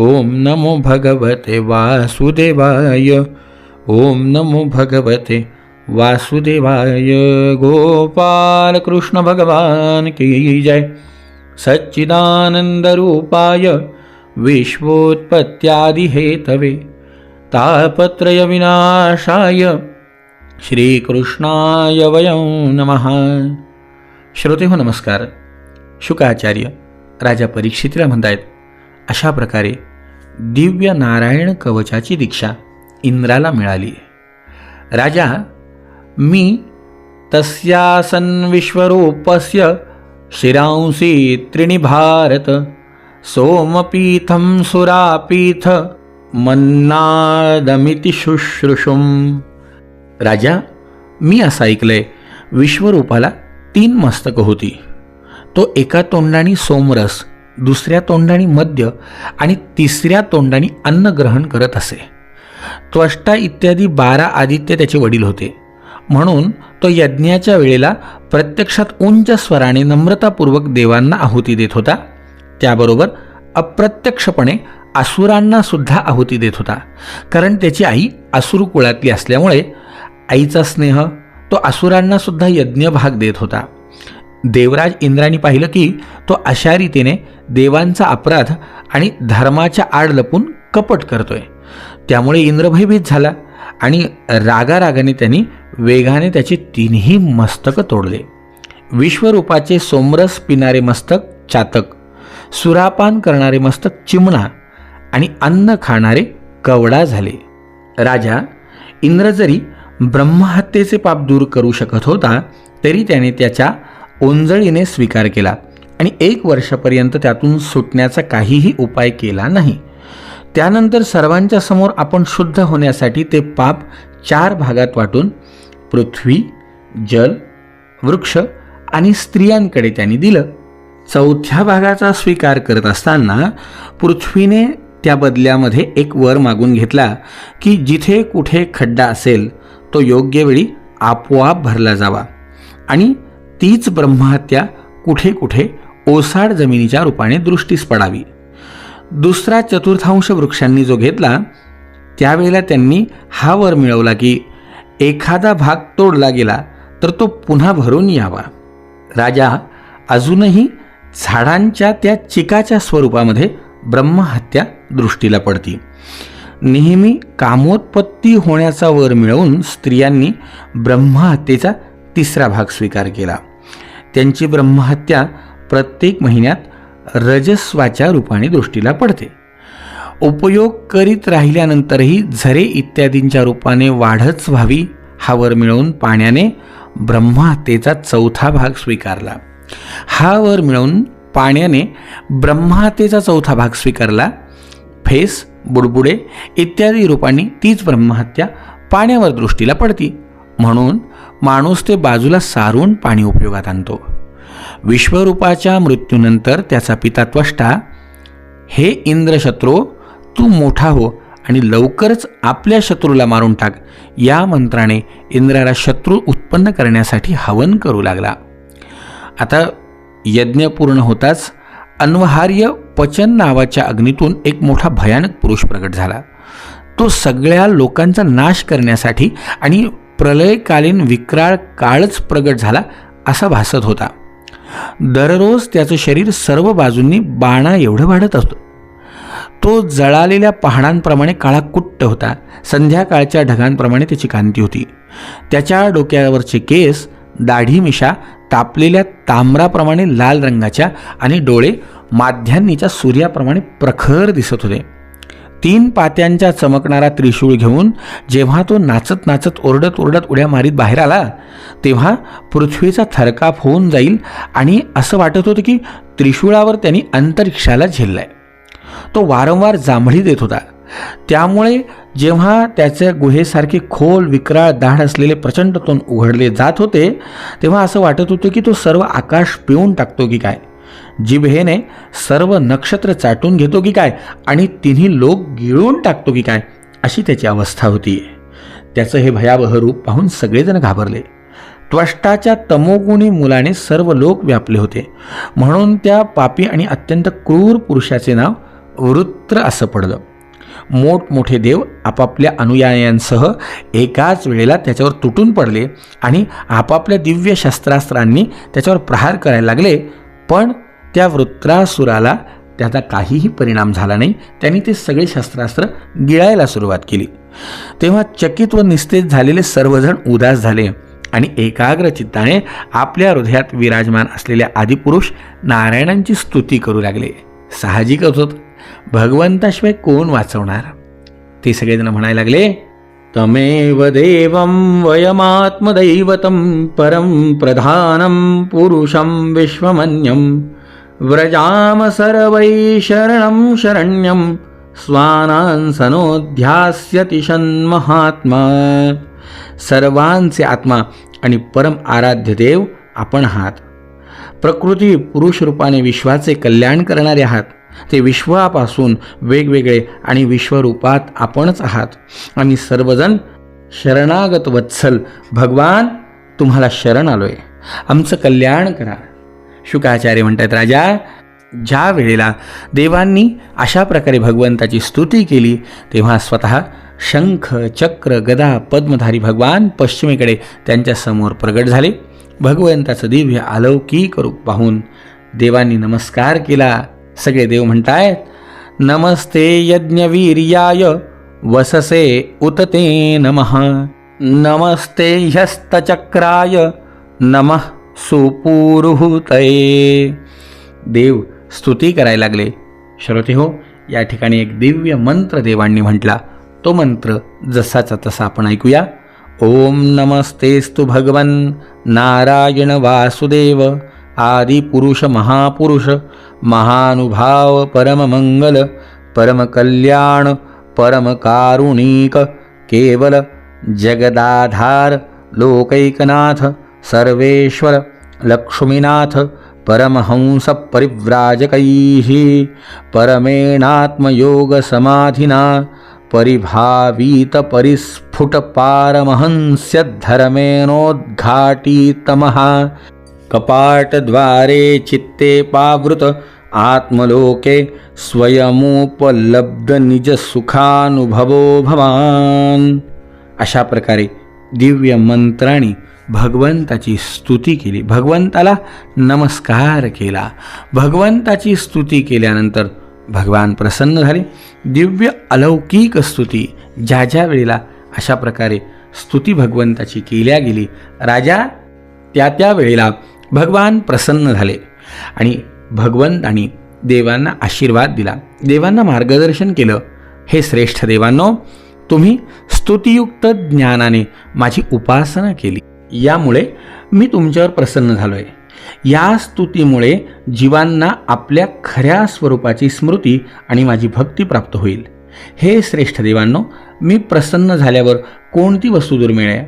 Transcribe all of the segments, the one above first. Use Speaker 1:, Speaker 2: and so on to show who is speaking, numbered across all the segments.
Speaker 1: ओम नमो भगवते वासुदेवाय। ओम नमो भगवते वासुदेवाय। गोपाल कृष्ण भगवान की जय। सच्चिदानंदरूपाय विश्वोत्पत्त्यादिहेतवे। तापत्रयविनाशाय श्रीकृष्णाय वयं नमः। श्रोते हो नमस्कार। शुकाचार्य राजा परीक्षितला म्हणतायत अशा प्रकारे दिव्य नारायण कवचाची दीक्षा इंद्राला मिळाली. राजा मी तस्यासन विश्वरूपस्य शिरांसी त्रिणी भारत सोमपीठं सुरापीथ मन्नादमिति शुश्रुषुम. राजा मी असं ऐकलंय विश्वरूपाला तीन मस्तकं होती. तो एका तोंडाने सोमरस दुसऱ्या तोंडाने मद्य आणि तिसऱ्या तोंडाने अन्न ग्रहण करत असे. त्वष्टा इत्यादी बारा आदित्य त्याचे वडील होते. म्हणून तो यज्ञाच्या वेळेला प्रत्यक्षात उंच स्वराने नम्रतापूर्वक देवांना आहुती देत होता. त्याबरोबर अप्रत्यक्षपणे असुरांना सुद्धा आहुती देत होता. कारण त्याची आई असुर कुळातली असल्यामुळे आईचा स्नेह तो असुरांना सुद्धा यज्ञ भाग देत होता. देवराज इंद्राने पाहिलं की तो अशा रीतीने देवांचा अपराध आणि धर्माच्या आड लपून कपट करतोय. त्यामुळे इंद्र भयभीत झाला आणि रागारागाने त्यांनी वेगाने त्याचे तीनही मस्तक तोडले. विश्वरूपाचे सोमरस पिणारे मस्तक चातक सुरापान करणारे मस्तक चिमणा आणि अन्न खाणारे कवडा झाले. राजा इंद्र जरी ब्रह्महत्येचे पाप दूर करू शकत होता तरी त्याने त्याच्या ओंजळीने स्वीकार केला आणि एक वर्षापर्यंत त्यातून सुटण्याचा काहीही उपाय केला नाही. त्यानंतर सर्वांच्या समोर आपण शुद्ध होण्यासाठी ते पाप चार भागात वाटून पृथ्वी जल वृक्ष आणि स्त्रियांकडे त्यांनी दिलं. चौथ्या भागाचा स्वीकार करत असताना पृथ्वीने त्या बदल्यामध्ये एक वर मागून घेतला की जिथे कुठे खड्डा असेल तो योग्य वेळी आपोआप भरला जावा आणि तीच ब्रह्महत्या कुठे कुठे ओसाड जमिनीच्या रूपाने दृष्टीस पडावी. दुसरा चतुर्थांश वृक्षांनी जो घेतला त्यावेळेला त्यांनी हा वर मिळवला की एखादा भाग तोडला गेला तर तो पुन्हा भरून यावा. राजा अजूनही झाडांच्या त्या चिकाच्या स्वरूपामध्ये ब्रह्महत्या दृष्टीला पडती. नेहमी कामोत्पत्ती होण्याचा वर मिळवून स्त्रियांनी ब्रह्महत्येचा तिसरा भाग स्वीकार केला. त्यांची ब्रह्महत्या प्रत्येक महिन्यात रजस्वाच्या रूपाने दृष्टीला पडते. उपयोग करीत राहिल्यानंतरही झरे इत्यादींच्या रूपाने वाढच व्हावी हा वर मिळवून पाण्याने ब्रह्महत्येचा चौथा भाग स्वीकारला. हा वर मिळवून पाण्याने ब्रह्महत्येचा चौथा भाग स्वीकारला. फेस बुडबुडे इत्यादी रूपांनी तीच ब्रह्महत्या पाण्यावर दृष्टीला पडती. म्हणून माणूस ते बाजूला सारून पाणी उपयोगात आणतो. विश्वरूपाच्या मृत्यूनंतर त्याचा पिता त्वष्टा हे इंद्रशत्रू तू मोठा हो आणि लवकरच आपल्या शत्रूला मारून टाक. या मंत्राने इंद्राला शत्रू उत्पन्न करण्यासाठी हवन करू लागला. आता यज्ञ पूर्ण होताच अन्वहार्य पचन नावाच्या अग्नीतून एक मोठा भयानक पुरुष प्रकट झाला. तो सगळ्या लोकांचा नाश करण्यासाठी आणि प्रलयकालीन विक्राळ काळच प्रगट झाला असा भासत होता. दररोज त्याचं शरीर सर्व बाजूंनी बाणा एवढं वाढत असतं. तो जळालेल्या पहाडांप्रमाणे काळा कुट्ट होता. संध्याकाळच्या ढगांप्रमाणे त्याची कांती होती. त्याच्या डोक्यावरचे केस दाढी मिशा तापलेल्या तांब्राप्रमाणे लाल रंगाच्या आणि डोळे माध्यान्नीच्या सूर्याप्रमाणे प्रखर दिसत होते. तीन पात्यांच्या चमकणारा त्रिशूळ घेऊन जेव्हा तो नाचत नाचत ओरडत ओरडत उड्या मारीत बाहेर आला तेव्हा पृथ्वीचा थरकाप होऊन जाईल आणि असं वाटत होतं की त्रिशूळावर त्यांनी अंतरिक्षाला झेललाय. तो वारंवार जांभळी देत होता. त्यामुळे जेव्हा त्याच्या गुहेसारखे खोल विक्राळ दाढ असलेले प्रचंड तोंड उघडले जात होते तेव्हा असं वाटत होतं की तो सर्व आकाश पिऊन टाकतो की काय. जिभेने सर्व नक्षत्र चाटून घेतो की काय? आणि तिन्ही लोक गिळून टाकतो की काय? अशी त्याची अवस्था होती. त्याचं हे भयावह रूप पाहून सगळेजण घाबरले. त्वष्टाच्या तमोगुणी मुलाने सर्व लोक व्यापले होते. म्हणून त्या पापी आणि अत्यंत क्रूर पुरुषाचे नाव वृत्र असं पडलं. मोठमोठे देव आपापल्या अनुयायांसह एकाच वेळेला त्याच्यावर तुटून पडले आणि आपापल्या दिव्य शस्त्रास्त्रांनी त्याच्यावर प्रहार करायला लागले. पण त्या वृत्रासुराला त्याचा काहीही परिणाम झाला नाही. त्यांनी ते सगळे शस्त्रास्त्र गिळायला सुरुवात केली. तेव्हा चकित व निस्तेज झालेले सर्वजण उदास झाले आणि एकाग्र चित्ताने आपल्या हृदयात विराजमान असलेल्या आदिपुरुष नारायणांची स्तुती करू लागले. साहजिकच होत. भगवंताशिवाय कोण वाचवणार? ते सगळेजण म्हणायला लागले तमेव देवं वयमात्मदैवतं परं प्रधानं पुरुषं विश्वमन्यं व्रजाम सर्वै शरणं शरण्यं स्वानां सनोध्यास्यति षण्महात्मा। सर्वांचे आत्मा आणि परम आराध्य देव आपण आहात। प्रकृती पुरुष रूपाने विश्वाचे कल्याण करणारे आहात। ते विश्वापासून वेगवेगळे आणि विश्वरूपात आपणच आहात। आम्ही सर्वजण शरणागत वत्सल भगवान तुम्हाला शरण आलोय। आमचं कल्याण करा। शुकाचार्य म्हणतात राजा ज्या वेळेला देवांनी अशा प्रकारे भगवंताची स्तुती केली तेव्हा स्वतः शंख चक्र गदा पद्मधारी भगवान पश्चिमेकडे त्यांच्यासमोर प्रगट झाले. भगवंताचं दिव्य अलौकिक रूप पाहून देवांनी नमस्कार केला. सगळे देव म्हणतायत नमस्ते यज्ञवीर्याय वससे उतते नमः. नमस्ते ह्यस्तचक्राय नमः. सुपूरुहूतये देव स्तुती करायला लागले. श्रोते हो या ठिकाणी एक दिव्य मंत्र देवांनी म्हटला. तो मंत्र जसाचा तसा आपण ऐकूया. ओम नमस्तेस्तु भगवन नारायण वासुदेव आदिपुरुष महापुरुष महानुभाव परममंगल परमकल्याण परमकारुणिक केवल जगदाधार लोकैकनाथ सर्वेश्वर लक्ष्मीनाथ परमहंस परिव्राजकैः परमेणात्मयोगसमाधिना परिभावितपरिस्फुटपारमहंस्यधर्मेणोद्घाटितमः कपाटद्वारे चित्ते पावृत आत्मलोके स्वयमुपलब्धनिजसुखानुभवो भवान्। अशा प्रकारे दिव्य मंत्राणी भगवंताची स्तुती केली. भगवंताला नमस्कार केला. भगवंताची स्तुती केल्यानंतर भगवान प्रसन्न झाले. दिव्य अलौकिक स्तुती. ज्या ज्या वेळेला अशा प्रकारे स्तुती भगवंताची केल्या गेली राजा त्या त्या वेळेला भगवान प्रसन्न झाले आणि भगवंतानी देवांना आशीर्वाद दिला. देवांना मार्गदर्शन केलं. हे श्रेष्ठ देवांनो तुम्ही स्तुतियुक्त ज्ञानाने माझी उपासना केली. यामुळे मी तुमच्यावर प्रसन्न झालो आहे या स्तुतीमुळे जीवांना आपल्या खऱ्या स्वरूपाची स्मृती आणि माझी भक्ती प्राप्त होईल. हे श्रेष्ठ देवांनो मी प्रसन्न झाल्यावर कोणती वस्तू दुर्मिळ आहे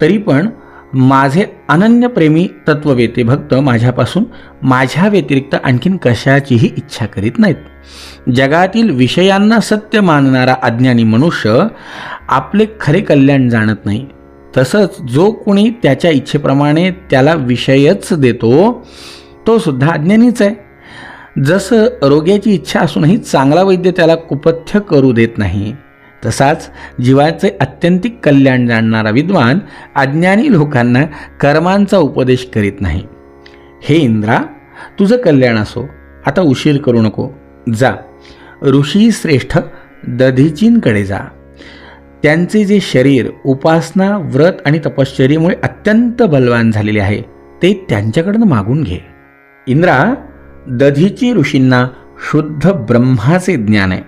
Speaker 1: तरी पण माझे अनन्यप्रेमी तत्ववेते भक्त माझ्यापासून माझ्या व्यतिरिक्त आणखीन कशाचीही इच्छा करीत नाहीत. जगातील विषयांना सत्य मानणारा अज्ञानी मनुष्य आपले खरे कल्याण जाणत नाही. तसंच जो कोणी त्याच्या इच्छेप्रमाणे त्याला विषयच देतो तो सुद्धा अज्ञानीच आहे. जसं रोग्याची इच्छा असूनही चांगला वैद्य त्याला कुपथ्य करू देत नाही तसाच जीवाचे अत्यंतिक कल्याण जाणणारा विद्वान अज्ञानी लोकांना कर्मांचा उपदेश करीत नाही. हे इंद्रा तुझं कल्याण असो आता उशीर करू नको. जा ऋषी श्रेष्ठ दधीचींकडे जा. त्यांचे जे शरीर उपासना व्रत आणि तपश्चर्येमुळे अत्यंत बलवान झालेले आहे ते त्यांच्याकडनं मागून घे. इंद्रा दधीची ऋषींना शुद्ध ब्रह्माचे ज्ञान आहे.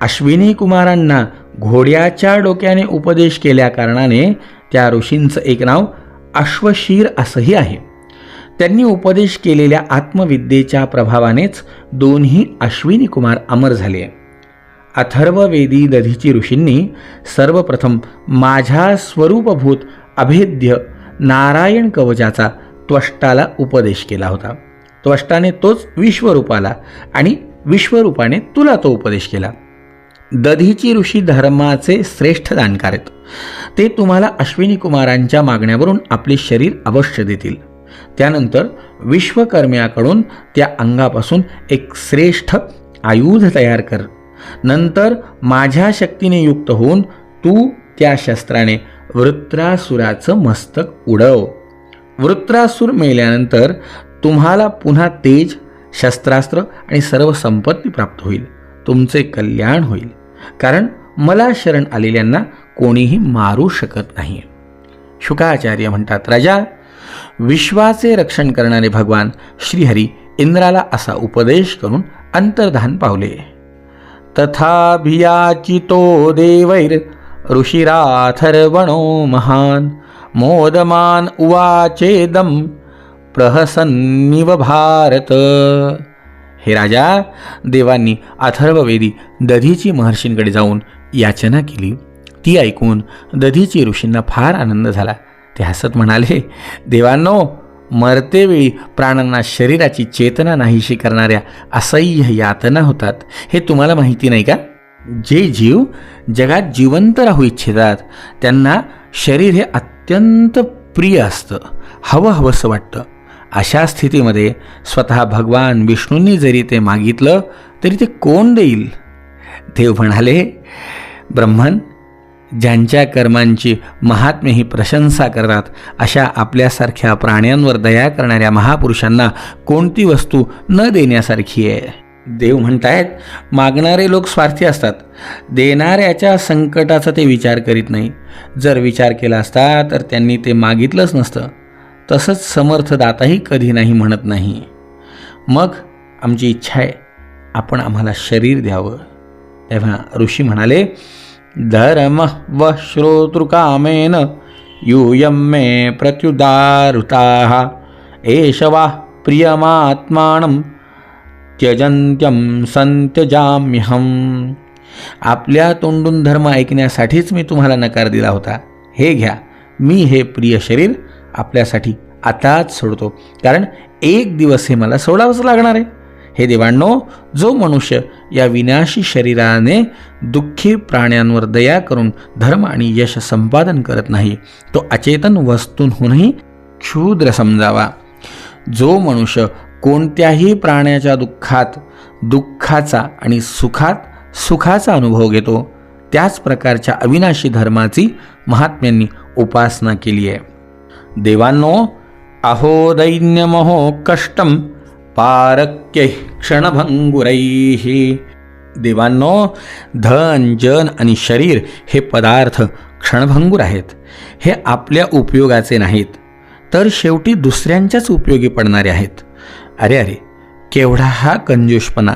Speaker 1: अश्विनी कुमारांना घोड्याच्या डोक्याने उपदेश केल्या कारणाने त्या ऋषींचं एक नाव अश्वशीर असंही आहे. त्यांनी उपदेश केलेल्या आत्मविद्येच्या प्रभावानेच दोन्ही अश्विनी कुमार अमर झाले. अथर्ववेदी दधीची ऋषींनी सर्वप्रथम माझ्या स्वरूपभूत अभेद्य नारायण कवचाचा त्वष्टाला उपदेश केला होता. त्वष्टाने तोच विश्वरूपाला आणि विश्वरूपाने तुला तो उपदेश केला. दधीची ऋषी धर्माचे श्रेष्ठ दानकार आहेत. ते तुम्हाला अश्विनी कुमारांच्या मागण्यावरून आपले शरीर अवश्य देतील. त्यानंतर विश्वकर्म्याकडून त्या अंगापासून एक श्रेष्ठ आयुध तयार कर. नंतर माझ्या शक्तीने युक्त होऊन तू त्या शस्त्राने वृत्रासुराचं मस्तक उडव. वृत्रासूर मेल्यानंतर तुम्हाला पुन्हा तेज शस्त्रास्त्र आणि सर्व संपत्ती प्राप्त होईल. तुमचे कल्याण होईल. कारण मला शरण आलेल्यांना कोणीही मारू शकत नाही. शुकाचार्य म्हणतात राजा विश्वाचे रक्षण करणारे भगवान श्रीहरी इंद्राला असा उपदेश करून अंतर्धान पावले. तथाभियाचितो देवैर ऋषिराथर्वणो महान। मोदमान उवाचेदम प्रहसन्निव भारत। हे राजा देवांनी अथर्ववेदी दधीची महर्षींकडे जाऊन याचना केली। ती ऐकून दधीची ऋषींना फार आनंद झाला। ते हसत म्हणाले देवांनो मरतेवेळी प्राणांना शरीराची चेतना नाहीशी करणाऱ्या असह्य यातना होतात. हे तुम्हाला माहिती नाही का? जे जीव जगात जिवंत राहू इच्छितात त्यांना शरीर हे अत्यंत प्रिय असतं हवं हवंसं वाटतं. अशा स्थितीमध्ये स्वतः भगवान विष्णूंनी जरी ते मागितलं तरी ते कोण देईल? देव म्हणाले ब्रह्मन ज्यांच्या कर्मांची महात्मे ही प्रशंसा करतात अशा आपल्यासारख्या प्राण्यांवर दया करणाऱ्या महापुरुषांना कोणती वस्तू न देण्यासारखी आहे? देव म्हणतायत मागणारे लोक स्वार्थी असतात. देणाऱ्याच्या संकटाचा ते विचार करीत नाही. जर विचार केला असता तर त्यांनी ते मागितलंच नसतं. तसंच समर्थदाताही कधी नाही म्हणत नाही. मग आमची इच्छा आहे आपण आम्हाला शरीर द्यावं. तेव्हा ऋषी म्हणाले धर्म व श्रोतृकामेन यूयं मे प्रत्युदारुताः। एष वा प्रियमात्मानं त्यजन्त्यं संत्यजाम्यहं आपल्या तोंडून धर्म ऐकण्यासाठीच मी तुम्हाला नकार दिला होता. हे घ्या मी हे प्रिय शरीर आपल्यासाठी आताच सोडतो. कारण एक दिवस हे मला सोडावंच लागणार आहे. हे देवांनो जो मनुष्य या विनाशी शरीराने दुःखी प्राण्यांवर दया करून धर्म आणि यश संपादन करत नाही तो अचेतन वस्तूंहूनही क्षुद्र समजावा. जो मनुष्य कोणत्याही प्राण्याच्या दुःखात दुःखाचा आणि सुखात सुखाचा अनुभव घेतो त्याच प्रकारच्या अविनाशी धर्माची महात्म्यांनी उपासना केली आहे. देवांनो अहो दैन्यमहो कष्टम पारक्य क्षणभंगुरैः। देवांनो धन जन आणि शरीर हे पदार्थ क्षणभंगूर आहेत. हे आपल्या उपयोगाचे नाहीत तर शेवटी दुसऱ्यांच्याच उपयोगी पडणारे आहेत. अरे अरे केवढा हा कंजूषपणा.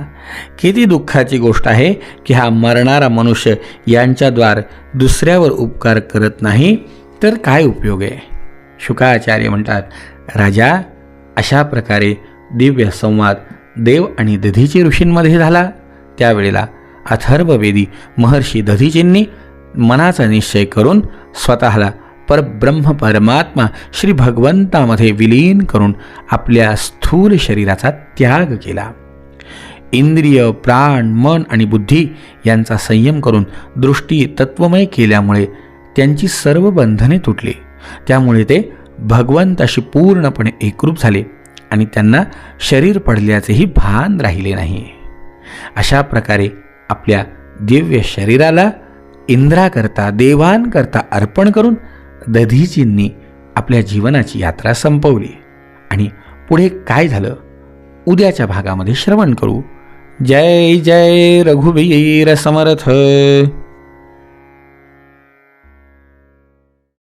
Speaker 1: किती दुःखाची गोष्ट आहे की हा मरणारा मनुष्य यांच्याद्वार दुसऱ्यावर उपकार करत नाही तर काय उपयोग आहे? शुकाचार्य म्हणतात राजा अशा प्रकारे दिव्य संवाद देव आणि दधीची ऋषींमध्ये झाला. त्यावेळेला अथर्ववेदी महर्षी दधीजींनी मनाचा निश्चय करून स्वतःला परब्रह्म परमात्मा श्री भगवंतामध्ये विलीन करून आपल्या स्थूल शरीराचा त्याग केला. इंद्रिय प्राण मन आणि बुद्धी यांचा संयम करून दृष्टी तत्वमय केल्यामुळे त्यांची सर्व बंधने तुटली. त्यामुळे ते भगवंताशी पूर्णपणे एकरूप झाले. आणि त्यांना शरीर पडल्याचेही भान राहिले नाही. अशा प्रकारे आपल्या दिव्य शरीराला इंद्राकरता देवांकरता अर्पण करून दधीजींनी आपल्या जीवनाची यात्रा संपवली. आणि पुढे काय झालं? उद्याच्या भागामध्ये श्रवण करू. जय जय रघुवीर समर्थ!